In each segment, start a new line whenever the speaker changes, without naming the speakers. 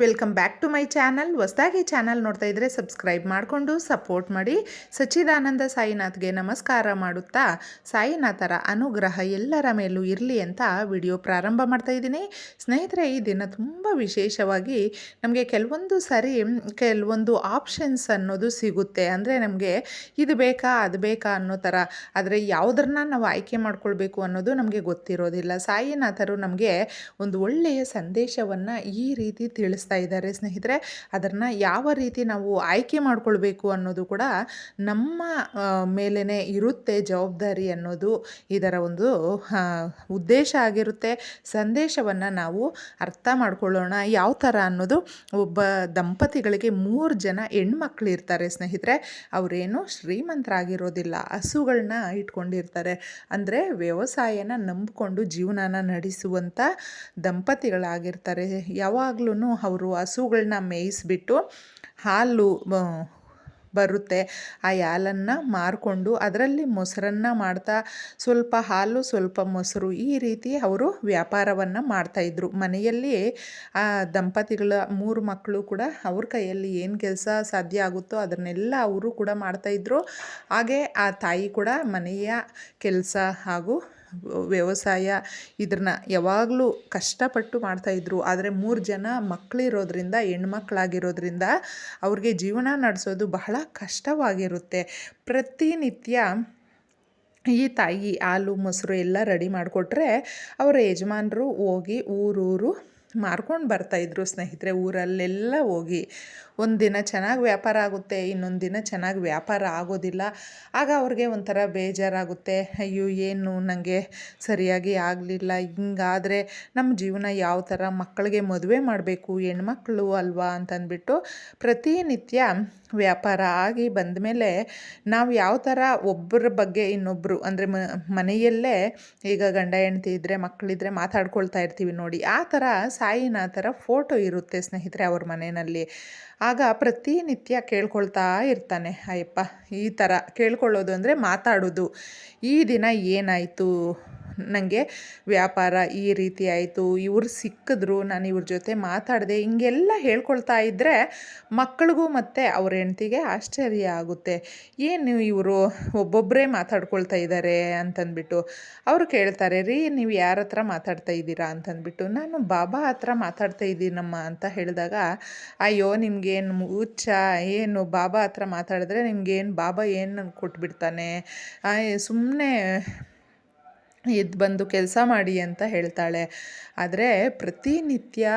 Welcome back to my channel ಹೊಸದಾಗಿ channel ನೋಡ್ತಾ ಇದ್ದರೆ ಸಬ್ಸ್ಕ್ರೈಬ್ ಮಾಡಿಕೊಂಡು ಸಪೋರ್ಟ್ ಮಾಡಿ. ಸಚ್ಚಿದಾನಂದ ಸಾಯಿನಾಥ್ಗೆ ನಮಸ್ಕಾರ ಮಾಡುತ್ತಾ? ಸಾಯಿನಾಥರ ಅನುಗ್ರಹ ಎಲ್ಲರ ಮೇಲೂ ಇರಲಿ ಅಂತ ವಿಡಿಯೋ ಪ್ರಾರಂಭ ಮಾಡ್ತಾ ಇದ್ದೀನಿ. ಸ್ನೇಹಿತರೆ, ಈ ದಿನ ತುಂಬ ವಿಶೇಷವಾಗಿ ನಮಗೆ ಕೆಲವೊಂದು ಸರಿ, ಕೆಲವೊಂದು ಆಪ್ಷನ್ಸ್ ಅನ್ನೋದು ಸಿಗುತ್ತೆ. ಅಂದರೆ ನಮಗೆ ಇದು ಬೇಕಾ, ಅದು ಬೇಕಾ ಅನ್ನೋ ಥರ. ಆದರೆ ಯಾವುದನ್ನ ನಾವು ಆಯ್ಕೆ ಮಾಡ್ಕೊಳ್ಬೇಕು ಅನ್ನೋದು ನಮಗೆ ಗೊತ್ತಿರೋದಿಲ್ಲ. ಸಾಯಿನಾಥರು ನಮಗೆ ಒಂದು ಒಳ್ಳೆಯ ಸಂದೇಶವನ್ನು ಈ ರೀತಿ ಇದ್ದಾರೆ ಸ್ನೇಹಿತರೆ. ಅದನ್ನು ಯಾವ ರೀತಿ ನಾವು ಆಯ್ಕೆ ಮಾಡಿಕೊಳ್ಬೇಕು ಅನ್ನೋದು ಕೂಡ ನಮ್ಮ ಮೇಲೇ ಇರುತ್ತೆ ಜವಾಬ್ದಾರಿ ಅನ್ನೋದು ಇದರ ಒಂದು ಉದ್ದೇಶ ಆಗಿರುತ್ತೆ. ಸಂದೇಶವನ್ನು ನಾವು ಅರ್ಥ ಮಾಡ್ಕೊಳ್ಳೋಣ. ಯಾವ ಥರ ಅನ್ನೋದು ಒಬ್ಬ ದಂಪತಿಗಳಿಗೆ ಮೂರು ಜನ ಹೆಣ್ಮಕ್ಳು ಇರ್ತಾರೆ ಸ್ನೇಹಿತರೆ. ಅವರೇನು ಶ್ರೀಮಂತರಾಗಿರೋದಿಲ್ಲ. ಹಸುಗಳನ್ನ ಇಟ್ಕೊಂಡಿರ್ತಾರೆ. ಅಂದರೆ ವ್ಯವಸಾಯನ ನಂಬಿಕೊಂಡು ಜೀವನನ ನಡೆಸುವಂಥ ದಂಪತಿಗಳಾಗಿರ್ತಾರೆ. ಯಾವಾಗ್ಲೂ ಅವರು ಹಸುಗಳನ್ನ ಮೇಯಿಸಿಬಿಟ್ಟು ಹಾಲು ಬರುತ್ತೆ. ಆ ಹಾಲನ್ನು ಮಾರಿಕೊಂಡು ಅದರಲ್ಲಿ ಮೊಸರನ್ನು ಮಾಡ್ತಾ ಸ್ವಲ್ಪ ಹಾಲು, ಸ್ವಲ್ಪ ಮೊಸರು ಈ ರೀತಿ ಅವರು ವ್ಯಾಪಾರವನ್ನು ಮಾಡ್ತಾಯಿದ್ರು ಮನೆಯಲ್ಲಿ, ಆ, ದಂಪತಿಗಳ ಮೂರು ಮಕ್ಕಳು ಕೂಡ ಅವ್ರ ಕೈಯಲ್ಲಿ ಏನು ಕೆಲಸ ಸಾಧ್ಯ ಆಗುತ್ತೋ ಅದನ್ನೆಲ್ಲ ಅವರು ಕೂಡ ಮಾಡ್ತಾಯಿದ್ರು ಹಾಗೆ ಆ ತಾಯಿ ಕೂಡ ಮನೆಯ ಕೆಲಸ ಹಾಗೂ ವ್ಯವಸಾಯ ಇದನ್ನ ಯಾವಾಗಲೂ ಕಷ್ಟಪಟ್ಟು ಮಾಡ್ತಾಯಿದ್ರು ಆದರೆ ಮೂರು ಜನ ಮಕ್ಕಳಿರೋದ್ರಿಂದ ಹೆಣ್ಮಕ್ಳಾಗಿರೋದ್ರಿಂದ ಅವ್ರಿಗೆ ಜೀವನ ನಡೆಸೋದು ಬಹಳ ಕಷ್ಟವಾಗಿರುತ್ತೆ. ಪ್ರತಿನಿತ್ಯ ಈ ತಾಯಿ, ಹಾಲು, ಮೊಸರು ಎಲ್ಲ ರೆಡಿ ಮಾಡಿಕೊಟ್ರೆ ಅವರ ಯಜಮಾನರು ಹೋಗಿ ಊರೂರು ಮಾರ್ಕೊಂಡು ಬರ್ತಾಯಿದ್ರು ಸ್ನೇಹಿತರೆ, ಊರಲ್ಲೆಲ್ಲ ಹೋಗಿ. ಒಂದು ದಿನ ಚೆನ್ನಾಗಿ ವ್ಯಾಪಾರ ಆಗುತ್ತೆ, ಇನ್ನೊಂದು ದಿನ ಚೆನ್ನಾಗಿ ವ್ಯಾಪಾರ ಆಗೋದಿಲ್ಲ. ಆಗ ಅವ್ರಿಗೆ ಒಂಥರ ಬೇಜಾರಾಗುತ್ತೆ. ಅಯ್ಯೋ, ಏನು ನನಗೆ ಸರಿಯಾಗಿ ಆಗಲಿಲ್ಲ. ಹಿಂಗಾದರೆ ನಮ್ಮ ಜೀವನ ಯಾವ ಥರ ಮಕ್ಕಳಿಗೆ ಮದುವೆ ಮಾಡಬೇಕು, ಹೆಣ್ಮಕ್ಳು ಅಲ್ವಾ ಅಂತಂದ್ಬಿಟ್ಟು ಪ್ರತಿನಿತ್ಯ ವ್ಯಾಪಾರ ಆಗಿ ಬಂದ ಮೇಲೆ ನಾವು ಯಾವ ಥರ ಒಬ್ಬರ ಬಗ್ಗೆ ಇನ್ನೊಬ್ಬರು ಅಂದರೆ ಮನೆಯಲ್ಲೇ ಈಗ ಗಂಡ ಹೆಂಡತಿ ಇದ್ದರೆ ಮಕ್ಕಳಿದ್ರೆ ಮಾತಾಡ್ಕೊಳ್ತಾ ಇರ್ತೀವಿ ನೋಡಿ, ಆ ಥರ ಸಾಯಿನಾಥರ ಫೋಟೋ ಇರುತ್ತೆ ಸ್ನೇಹಿತರೆ ಅವ್ರ ಮನೆಯಲ್ಲಿ. ಆಗ ಪ್ರತಿನಿತ್ಯ ಕೇಳ್ಕೊಳ್ತಾ ಇರ್ತಾನೆ ಅಯ್ಯಪ್ಪ ಈ ಥರ ಕೇಳ್ಕೊಳ್ಳೋದು ಅಂದರೆ ಮಾತಾಡೋದು. ಈ ದಿನ ಏನಾಯಿತು? ನನಗೆ ವ್ಯಾಪಾರ ಈ ರೀತಿ ಆಯಿತು, ಇವ್ರು ಸಿಕ್ಕಿದ್ರು, ನಾನು ಇವ್ರ ಜೊತೆ ಮಾತಾಡಿದೆ, ಹಿಂಗೆಲ್ಲ ಹೇಳ್ಕೊಳ್ತಾ ಇದ್ದರೆ ಮಕ್ಕಳಿಗೂ ಮತ್ತು ಅವ್ರ ಹೆಂಡ್ತಿಗೆ ಆಶ್ಚರ್ಯ ಆಗುತ್ತೆ. ಏನು ಇವರು ಒಬ್ಬೊಬ್ಬರೇ ಮಾತಾಡ್ಕೊಳ್ತಾ ಇದ್ದಾರೆ ಅಂತಂದ್ಬಿಟ್ಟು ಅವರು ಕೇಳ್ತಾರೆ, ರೀ ನೀವು ಯಾರ ಹತ್ರ ಮಾತಾಡ್ತಾ ಇದ್ದೀರಾ ಅಂತಂದ್ಬಿಟ್ಟು, ನಾನು ಬಾಬಾ ಹತ್ರ ಮಾತಾಡ್ತಾ ಇದ್ದೀನಮ್ಮ ಅಂತ ಹೇಳಿದಾಗ, ಅಯ್ಯೋ ನಿಮಗೇನು ಹುಚ್ಚ ಏನು ಬಾಬಾ ಹತ್ರ ಮಾತಾಡಿದ್ರೆ ನಿಮಗೇನು ಬಾಬಾ ಏನು ಕೊಟ್ಬಿಡ್ತಾನೆ ಸುಮ್ಮನೆ ಎದ್ದು ಬಂದು ಕೆಲಸ ಮಾಡಿ ಅಂತ ಹೇಳ್ತಾಳೆ. ಆದರೆ ಪ್ರತಿನಿತ್ಯ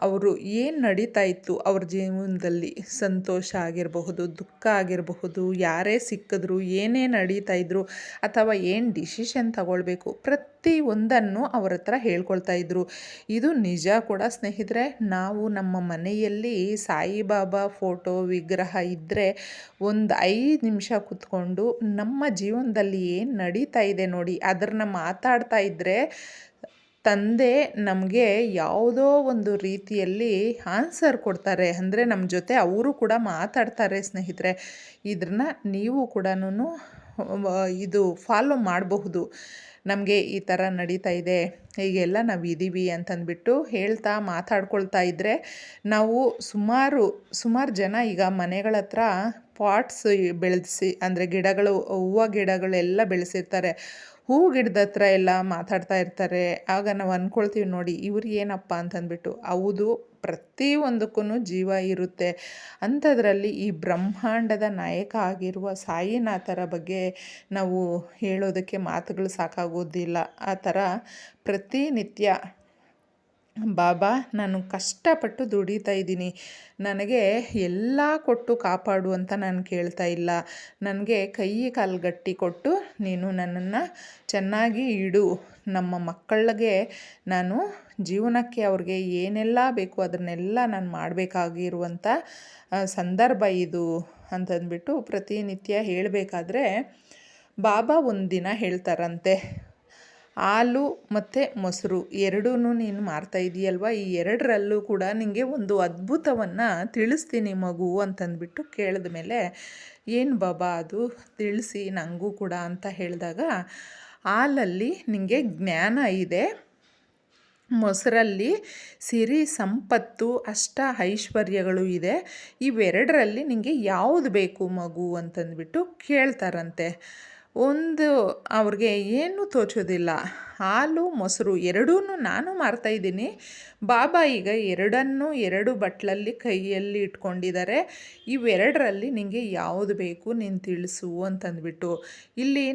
ಅವರು ಏನು ನಡೀತಾ ಇತ್ತು ಅವ್ರ ಜೀವನದಲ್ಲಿ? ಸಂತೋಷ ಆಗಿರಬಹುದು, ದುಃಖ ಆಗಿರಬಹುದು, ಯಾರೇ ಸಿಕ್ಕಿದ್ರು, ಏನೇ ನಡೀತಾ ಇದ್ರು, ಅಥವಾ ಏನು ಡಿಸಿಷನ್ ತಗೊಳ್ಬೇಕು, ಪ್ರತಿ ಒಂದನ್ನು ಅವರ ಹತ್ರ ಹೇಳ್ಕೊಳ್ತಾ ಇದ್ರು. ಇದು ನಿಜ ಕೂಡ ಸ್ನೇಹಿತರೆ. ನಾವು ನಮ್ಮ ಮನೆಯಲ್ಲಿ ಸಾಯಿಬಾಬಾ ಫೋಟೋ ವಿಗ್ರಹ ಇದ್ದರೆ ಒಂದು ಐದು ನಿಮಿಷ ಕೂತ್ಕೊಂಡು ನಮ್ಮ ಜೀವನದಲ್ಲಿ ಏನು ನಡೀತಾ ಇದೆ ನೋಡಿ ಅದನ್ನ ಮಾತಾಡ್ತಾ ಇದ್ದರೆ ತಂದೆ ನಮಗೆ ಯಾವುದೋ ಒಂದು ರೀತಿಯಲ್ಲಿ ಆನ್ಸರ್ ಕೊಡ್ತಾರೆ. ಅಂದರೆ ನಮ್ಮ ಜೊತೆ ಅವರು ಕೂಡ ಮಾತಾಡ್ತಾರೆ ಸ್ನೇಹಿತರೆ. ಇದನ್ನು ನೀವು ಕೂಡ ಇದು ಫಾಲೋ ಮಾಡಬಹುದು. ನಮಗೆ ಈ ಥರ ನಡೀತಾ ಇದೆ, ಹೀಗೆಲ್ಲ ನಾವು ಇದ್ದೀವಿ ಅಂತಂದ್ಬಿಟ್ಟು ಹೇಳ್ತಾ ಮಾತಾಡ್ಕೊಳ್ತಾ ಇದ್ದರೆ ನಾವು ಸುಮಾರು ಸುಮಾರು ಜನ ಈಗ ಮನೆಗಳ ಹತ್ರ ಪಾಟ್ಸ್ ಬೆಳೆಸಿ, ಅಂದರೆ ಗಿಡಗಳು, ಹೂವು ಗಿಡಗಳೆಲ್ಲ ಬೆಳೆಸಿರ್ತಾರೆ. ಹೂ ಗಿಡದ ಹತ್ರ ಎಲ್ಲ ಮಾತಾಡ್ತಾ ಇರ್ತಾರೆ. ಆಗ ನಾವು ಅಂದ್ಕೊಳ್ತೀವಿ ನೋಡಿ, ಇವ್ರು ಏನಪ್ಪ ಅಂತಂದ್ಬಿಟ್ಟು, ಹೌದು ಪ್ರತಿಯೊಂದಕ್ಕೂ ಜೀವ ಇರುತ್ತೆ. ಅಂಥದ್ರಲ್ಲಿ ಈ ಬ್ರಹ್ಮಾಂಡದ ನಾಯಕ ಆಗಿರುವ ಸಾಯಿನಾಥರ ಬಗ್ಗೆ ನಾವು ಹೇಳೋದಕ್ಕೆ ಮಾತುಗಳು ಸಾಕಾಗೋದಿಲ್ಲ ಆ ಥರ ಪ್ರತಿನಿತ್ಯ ಬಾಬಾ, ನಾನು ಕಷ್ಟಪಟ್ಟು ದುಡಿತಾ ಇದ್ದೀನಿ. ನನಗೆ ಎಲ್ಲ ಕೊಟ್ಟು ಕಾಪಾಡು ಅಂತ ನಾನು ಕೇಳ್ತಾ ಇಲ್ಲ. ನನಗೆ ಕೈ ಕಾಲು ಗಟ್ಟಿ ಕೊಟ್ಟು ನೀನು ನನ್ನನ್ನು ಚೆನ್ನಾಗಿ ಇಡು. ನಮ್ಮ ಮಕ್ಕಳಿಗೆ ನಾನು ಜೀವನಕ್ಕೆ ಅವ್ರಿಗೆ ಏನೆಲ್ಲ ಬೇಕು ಅದನ್ನೆಲ್ಲ ನಾನು ಮಾಡಬೇಕಾಗಿರುವಂಥ ಸಂದರ್ಭ ಇದು ಅಂತಂದ್ಬಿಟ್ಟು ಪ್ರತಿನಿತ್ಯ ಹೇಳಬೇಕಾದ್ರೆ ಬಾಬಾ ಒಂದಿನ ಹೇಳ್ತಾರಂತೆ, ಹಾಲು ಮತ್ತು ಮೊಸರು ಎರಡೂ ನೀನು ಮಾರ್ತಾ ಇದೆಯಲ್ವ? ಈ ಎರಡರಲ್ಲೂ ಕೂಡ ನಿನಗೆ ಒಂದು ಅದ್ಭುತವನ್ನು ತಿಳಿಸ್ತೀನಿ ಮಗು ಅಂತಂದ್ಬಿಟ್ಟು ಕೇಳಿದ ಮೇಲೆ, ಏನು ಬಾಬಾ ಅದು? ತಿಳಿಸಿ ನನಗೂ ಕೂಡ ಅಂತ ಹೇಳಿದಾಗ, ಹಾಲಲ್ಲಿ ನಿಮಗೆ ಜ್ಞಾನ ಇದೆ, ಮೊಸರಲ್ಲಿ ಸಿರಿ ಸಂಪತ್ತು, ಅಷ್ಟ ಐಶ್ವರ್ಯಗಳು ಇದೆ, ಇವೆರಡರಲ್ಲಿ ನಿಮಗೆ ಯಾವುದು ಬೇಕು ಮಗು ಅಂತಂದ್ಬಿಟ್ಟು ಕೇಳ್ತಾರಂತೆ. ಒಂದು ಅವ್ರಿಗೆ ಏನೂ ತೋಚೋದಿಲ್ಲ. ಹಾಲು, ಮೊಸರು ಎರಡೂ ನಾನು ಮಾರ್ತಾಯಿದ್ದೀನಿ ಬಾಬಾ ಈಗ ಎರಡನ್ನೂ ಎರಡು ಬಟ್ಲಲ್ಲಿ, ಕೈಯಲ್ಲಿ ಇಟ್ಕೊಂಡಿದ್ದಾರೆ. ಇವೆರಡರಲ್ಲಿ ನಿಮಗೆ ಯಾವುದು ಬೇಕು ನೀನು ತಿಳಿಸು ಅಂತಂದ್ಬಿಟ್ಟು. ಇಲ್ಲಿ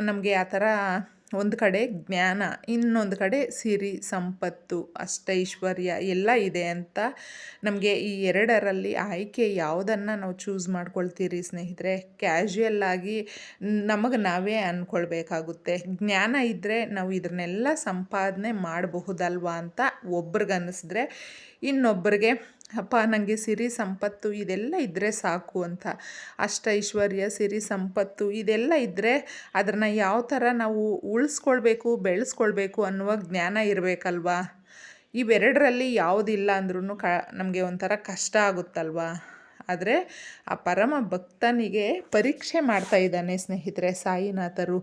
ನಮಗೆ ಆ ಥರ ಒಂದು ಕಡೆ ಜ್ಞಾನ, ಇನ್ನೊಂದು ಕಡೆ ಸಿರಿ, ಸಂಪತ್ತು, ಅಷ್ಟೈಶ್ವರ್ಯ ಎಲ್ಲ ಇದೆ ಅಂತ ನಮಗೆ ಈ ಎರಡರಲ್ಲಿ ಆಯ್ಕೆ ಯಾವುದನ್ನು ನಾವು ಚೂಸ್ ಮಾಡ್ಕೊಳ್ತೀರಿ ಸ್ನೇಹಿತರೆ? ಕ್ಯಾಶುಯಲ್ ಆಗಿ ನಮಗೆ ನಾವೇ ಅಂದ್ಕೊಳ್ಬೇಕಾಗುತ್ತೆ ಜ್ಞಾನ ಇದ್ದರೆ ನಾವು ಇದನ್ನೆಲ್ಲ ಸಂಪಾದನೆ ಮಾಡಬಹುದಲ್ವಾ ಅಂತ ಒಬ್ರಿಗನ್ನಿಸಿದ್ರೆ ಇನ್ನೊಬ್ಬರಿಗೆ ಅಪ್ಪ ನನಗೆ ಸಿರಿ ಸಂಪತ್ತು ಇದೆಲ್ಲ ಇದ್ದರೆ ಸಾಕು ಅಂತ. ಅಷ್ಟ ಐಶ್ವರ್ಯ, ಸಿರಿ ಸಂಪತ್ತು ಇದೆಲ್ಲ ಇದ್ದರೆ ಅದನ್ನು ಯಾವ ಥರ ನಾವು ಉಳಿಸ್ಕೊಳ್ಬೇಕು, ಬೆಳೆಸ್ಕೊಳ್ಬೇಕು ಅನ್ನುವ ಜ್ಞಾನ ಇರಬೇಕಲ್ವಾ? ಇವೆರಡರಲ್ಲಿ ಯಾವುದಿಲ್ಲ ಅಂದ್ರೂ ಕ, ನಮಗೆ ಒಂಥರ ಕಷ್ಟ ಆಗುತ್ತಲ್ವಾ? ಆದರೆ ಆ ಪರಮ ಭಕ್ತನಿಗೆ ಪರೀಕ್ಷೆ ಮಾಡ್ತಾ ಇದ್ದಾನೆ ಸ್ನೇಹಿತರೆ, ಸಾಯಿನಾಥರು,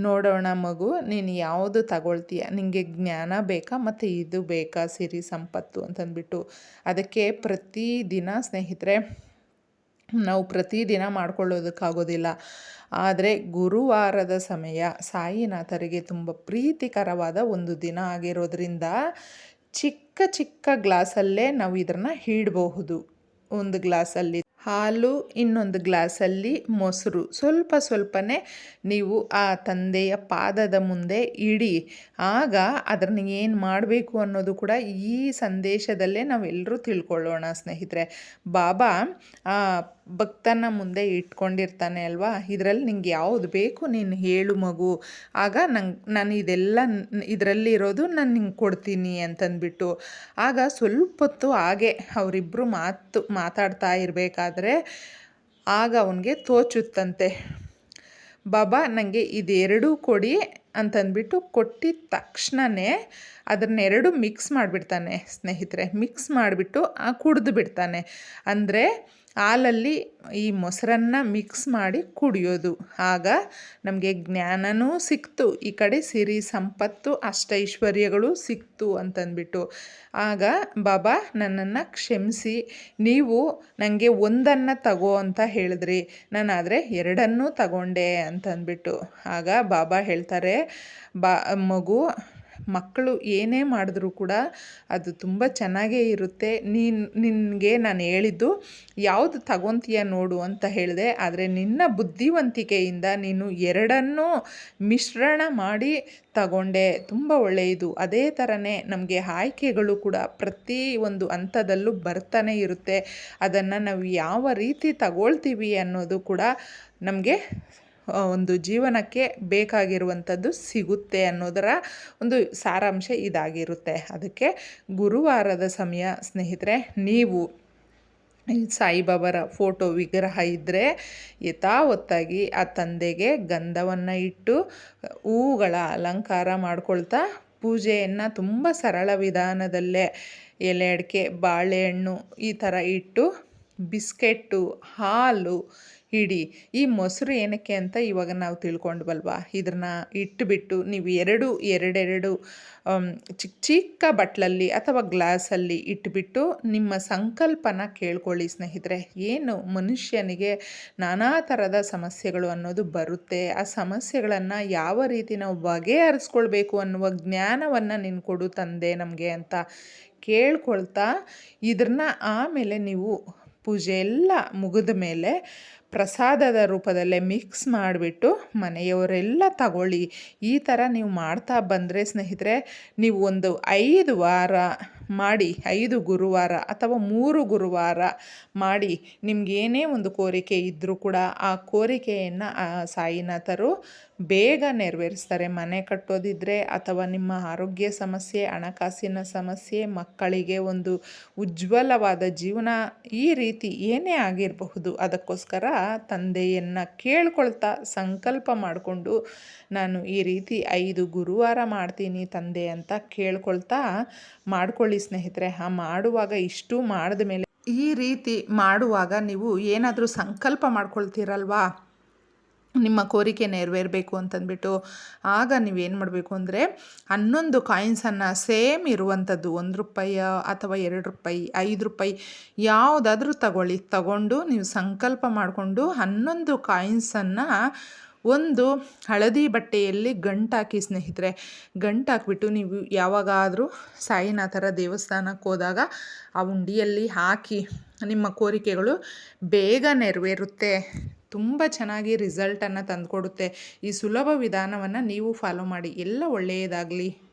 ನೋಡೋಣ ಮಗು, ನೀನು ಯಾವುದು ತಗೊಳ್ತೀಯ? ನಿನಗೆ ಜ್ಞಾನ ಬೇಕಾ? ಮತ್ತು ಇದು ಬೇಕಾ? ಸಿರಿ ಸಂಪತ್ತು ಅಂತಂದ್ಬಿಟ್ಟು ಅದಕ್ಕೆ ಪ್ರತಿದಿನ ಸ್ನೇಹಿತರೆ, ನಾವು ಪ್ರತಿದಿನ ಮಾಡ್ಕೊಳ್ಳೋದಕ್ಕಾಗೋದಿಲ್ಲ. ಆದರೆ ಗುರುವಾರದ ಸಮಯ ಸಾಯಿನಾಥರಿಗೆ ತುಂಬ ಪ್ರೀತಿಕರವಾದ ಒಂದು ದಿನ ಆಗಿರೋದ್ರಿಂದ ಚಿಕ್ಕ ಚಿಕ್ಕ ಗ್ಲಾಸಲ್ಲೇ ನಾವು ಇದನ್ನು ಹೀಡಬಹುದು. ಒಂದು ಗ್ಲಾಸಲ್ಲಿ ಹಾಲು, ಇನ್ನೊಂದು ಗ್ಲಾಸಲ್ಲಿ ಮೊಸರು. ಸ್ವಲ್ಪ ಸ್ವಲ್ಪನೇ ನೀವು ಆ ತಂದೆಯ ಪಾದದ ಮುಂದೆ ಇಡಿ. ಆಗ ಅದನ್ನು ಏನು ಮಾಡಬೇಕು ಅನ್ನೋದು ಕೂಡ ಈ ಸಂದೇಶದಲ್ಲೇ ನಾವೆಲ್ಲರೂ ತಿಳ್ಕೊಳ್ಳೋಣ ಸ್ನೇಹಿತರೆ. ಬಾಬಾ ಭಕ್ತನ ಮುಂದೆ ಇಟ್ಕೊಂಡಿರ್ತಾನೆ ಅಲ್ವಾ? ಇದರಲ್ಲಿ ನಿಂಗೆ ಯಾವುದು ಬೇಕು ನೀನು ಹೇಳು ಮಗು. ಆಗ ನಂಗೆ, ನಾನು ಇದೆಲ್ಲ ಇದರಲ್ಲಿ ಇರೋದು ನಾನು ನಿಂಗೆ ಕೊಡ್ತೀನಿ ಅಂತಂದ್ಬಿಟ್ಟು. ಆಗ ಸ್ವಲ್ಪ ಹೊತ್ತು ಹಾಗೆ ಅವರಿಬ್ಬರು ಮಾತು, ಮಾತಾಡ್ತಾ ಇರಬೇಕಾದ್ರೆ ಆಗ ಅವನಿಗೆ ತೋಚುತ್ತಂತೆ. ಬಾಬಾ ನನಗೆ ಇದೆರಡೂ ಕೊಡಿ ಅಂತಂದ್ಬಿಟ್ಟು ಕೊಟ್ಟಿದ ತಕ್ಷಣವೇ ಅದನ್ನೆರಡು ಮಿಕ್ಸ್ ಮಾಡಿಬಿಡ್ತಾನೆ ಸ್ನೇಹಿತರೆ. ಮಿಕ್ಸ್ ಮಾಡಿಬಿಟ್ಟು ಕುಡಿದು ಬಿಡ್ತಾನೆ. ಅಂದರೆ ಹಾಲಲ್ಲಿ ಈ ಮೊಸರನ್ನು ಮಿಕ್ಸ್ ಮಾಡಿ ಕುಡಿಯೋದು. ಆಗ ನಮಗೆ ಜ್ಞಾನವೂ ಸಿಕ್ತು. ಈ ಕಡೆ ಸಿರಿ ಸಂಪತ್ತು, ಅಷ್ಟೈಶ್ವರ್ಯಗಳು ಸಿಕ್ತು ಅಂತಂದ್ಬಿಟ್ಟು. ಆಗ ಬಾಬಾ ನನ್ನನ್ನು ಕ್ಷಮಿಸಿ, ನೀವು ನನಗೆ ಒಂದನ್ನು ತಗೋ ಅಂತ ಹೇಳಿದ್ರಿ. ನಾನಾದರೆ ಎರಡನ್ನೂ ತಗೊಂಡೆ ಅಂತಂದ್ಬಿಟ್ಟು. ಆಗ ಬಾಬಾ ಹೇಳ್ತಾರೆ, ಬಾ, ಮಗು ಮಕ್ಕಳು ಏನೇ ಮಾಡಿದ್ರೂ ಕೂಡ ಅದು ತುಂಬ ಚೆನ್ನಾಗೇ ಇರುತ್ತೆ. ನೀನು, ನಿನಗೆ ನಾನು ಹೇಳಿದ್ದು ಯಾವುದು ತಗೊತೀಯ ನೋಡು ಅಂತ ಹೇಳಿದೆ. ಆದರೆ ನಿನ್ನ ಬುದ್ಧಿವಂತಿಕೆಯಿಂದ ನೀನು ಎರಡನ್ನೂ ಮಿಶ್ರಣ ಮಾಡಿ ತಗೊಂಡೆ. ತುಂಬ ಒಳ್ಳೆಯದು. ಅದೇ ಥರನೇ ನಮಗೆ ಆಯ್ಕೆಗಳು ಕೂಡ ಪ್ರತಿ ಒಂದು ಹಂತದಲ್ಲೂ ಬರ್ತಾನೆ ಇರುತ್ತೆ. ಅದನ್ನು ನಾವು ಯಾವ ರೀತಿ ತಗೊಳ್ತೀವಿ ಅನ್ನೋದು ಕೂಡ ನಮಗೆ ಒಂದು ಜೀವನಕ್ಕೆ ಬೇಕಾಗಿರುವಂಥದ್ದು ಸಿಗುತ್ತೆ ಅನ್ನೋದರ ಒಂದು ಸಾರಾಂಶ ಇದಾಗಿರುತ್ತೆ. ಅದಕ್ಕೆ ಗುರುವಾರದ ಸಮಯ ಸ್ನೇಹಿತರೆ, ನೀವು ಸಾಯಿಬಾಬರ ಫೋಟೋ ವಿಗ್ರಹ ಇದ್ದರೆ ಯಥಾವತ್ತಾಗಿ ಆ ತಂದೆಗೆ ಗಂಧವನ್ನು ಇಟ್ಟು, ಹೂವುಗಳ ಅಲಂಕಾರ ಮಾಡ್ಕೊಳ್ತಾ ಪೂಜೆಯನ್ನು ತುಂಬ ಸರಳ ವಿಧಾನದಲ್ಲೇ ಎಲೆ ಅಡಿಕೆ, ಬಾಳೆಹಣ್ಣು ಈ ಥರ ಇಟ್ಟು, ಬಿಸ್ಕೆಟ್ಟು, ಹಾಲು ಇಡಿ ಈ ಮೊಸರು ಏನಕ್ಕೆ ಅಂತ ಇವಾಗ ನಾವು ತಿಳ್ಕೊಂಡ್ವಲ್ವಾ? ಇದನ್ನ ಇಟ್ಟುಬಿಟ್ಟು ನೀವು ಎರಡು, ಎರಡೆರಡು ಚಿಕ್ಕ ಚಿಕ್ಕ ಬಟ್ಲಲ್ಲಿ ಅಥವಾ ಗ್ಲಾಸಲ್ಲಿ ಇಟ್ಬಿಟ್ಟು ನಿಮ್ಮ ಸಂಕಲ್ಪನ ಕೇಳ್ಕೊಳ್ಳಿ ಸ್ನೇಹಿತರೆ. ಏನು ಮನುಷ್ಯನಿಗೆ ನಾನಾ ಥರದ ಸಮಸ್ಯೆಗಳು ಅನ್ನೋದು ಬರುತ್ತೆ. ಆ ಸಮಸ್ಯೆಗಳನ್ನು ಯಾವ ರೀತಿ ನಾವು ಬಗೆಹರಿಸ್ಕೊಳ್ಬೇಕು ಅನ್ನುವ ಜ್ಞಾನವನ್ನು ನೀನು ಕೊಡು ತಂದೆ ನಮಗೆ ಅಂತ ಕೇಳ್ಕೊಳ್ತಾ ಇದನ್ನ ಆಮೇಲೆ ನೀವು ಪೂಜೆ ಎಲ್ಲ ಮುಗಿದ ಮೇಲೆ ಪ್ರಸಾದದ ರೂಪದಲ್ಲೇ ಮಿಕ್ಸ್ ಮಾಡಿಬಿಟ್ಟು ಮನೆಯವರೆಲ್ಲ ತಗೊಳ್ಳಿ. ಈ ಥರ ನೀವು ಮಾಡ್ತಾ ಬಂದರೆ ಸ್ನೇಹಿತರೆ, ನೀವು ಒಂದು ಐದು ವಾರ ಮಾಡಿ, ಐದು ಗುರುವಾರ ಅಥವಾ ಮೂರು ಗುರುವಾರ ಮಾಡಿ ನಿಮಗೇನೇ ಒಂದು ಕೋರಿಕೆ ಇದ್ದರೂ ಕೂಡ ಆ ಕೋರಿಕೆಯನ್ನು ಆ ಸಾಯಿನಾಥರು ಬೇಗ ನೆರವೇರಿಸ್ತಾರೆ. ಮನೆ ಕಟ್ಟೋದಿದ್ದರೆ ಅಥವಾ ನಿಮ್ಮ ಆರೋಗ್ಯ ಸಮಸ್ಯೆ, ಹಣಕಾಸಿನ ಸಮಸ್ಯೆ, ಮಕ್ಕಳಿಗೆ ಒಂದು ಉಜ್ವಲವಾದ ಜೀವನ ಈ ರೀತಿ ಏನೇ ಆಗಿರಬಹುದು. ಅದಕ್ಕೋಸ್ಕರ ತಂದೆಯನ್ನು ಕೇಳ್ಕೊಳ್ತಾ ಸಂಕಲ್ಪ ಮಾಡಿಕೊಂಡು ನಾನು ಈ ರೀತಿ ಐದು ಗುರುವಾರ ಮಾಡ್ತೀನಿ ತಂದೆ ಅಂತ ಕೇಳ್ಕೊಳ್ತಾ ಮಾಡ್ಕೊಳ್ಳಿ ಸ್ನೇಹಿತರೆ. ಆ ಮಾಡುವಾಗ ಇಷ್ಟು ಮಾಡಿದ ಮೇಲೆ ಈ ರೀತಿ ಮಾಡುವಾಗ ನೀವು ಏನಾದರೂ ಸಂಕಲ್ಪ ಮಾಡ್ಕೊಳ್ತೀರಲ್ವಾ? ನಿಮ್ಮ ಕೋರಿಕೆ ನೆರವೇರಬೇಕು ಅಂತಂದ್ಬಿಟ್ಟು ಆಗ ನೀವೇನು ಮಾಡಬೇಕು ಅಂದರೆ ಹನ್ನೊಂದು ಕಾಯಿನ್ಸನ್ನು ಸೇಮ್ ಇರುವಂಥದ್ದು ಒಂದು ರೂಪಾಯಿಯ ಅಥವಾ ಎರಡು ರೂಪಾಯಿ, ಐದು ರೂಪಾಯಿ ಯಾವುದಾದ್ರೂ ತಗೊಳ್ಳಿ, ತಗೊಂಡು ನೀವು ಸಂಕಲ್ಪ ಮಾಡಿಕೊಂಡು ಹನ್ನೊಂದು ಕಾಯಿನ್ಸನ್ನು ಒಂದು ಹಳದಿ ಬಟ್ಟೆಯಲ್ಲಿ ಗಂಟಾಕಿ ಸ್ನೇಹಿತರೆ, ಗಂಟಾಕ್ಬಿಟ್ಟು ನೀವು ಯಾವಾಗಾದರೂ ಸಾಯಿನಾಥರ ದೇವಸ್ಥಾನಕ್ಕೆ ಹೋದಾಗ ಆ ಉಂಡಿಯಲ್ಲಿ ಹಾಕಿ ನಿಮ್ಮ ಕೋರಿಕೆಗಳು ಬೇಗ ನೆರವೇರುತ್ತೆ. ತುಂಬ ಚೆನ್ನಾಗಿ ರಿಸಲ್ಟನ್ನು ತಂದುಕೊಡುತ್ತೆ. ಈ ಸುಲಭ ವಿಧಾನವನ್ನು ನೀವು ಫಾಲೋ ಮಾಡಿ. ಎಲ್ಲ ಒಳ್ಳೆಯದಾಗಲಿ.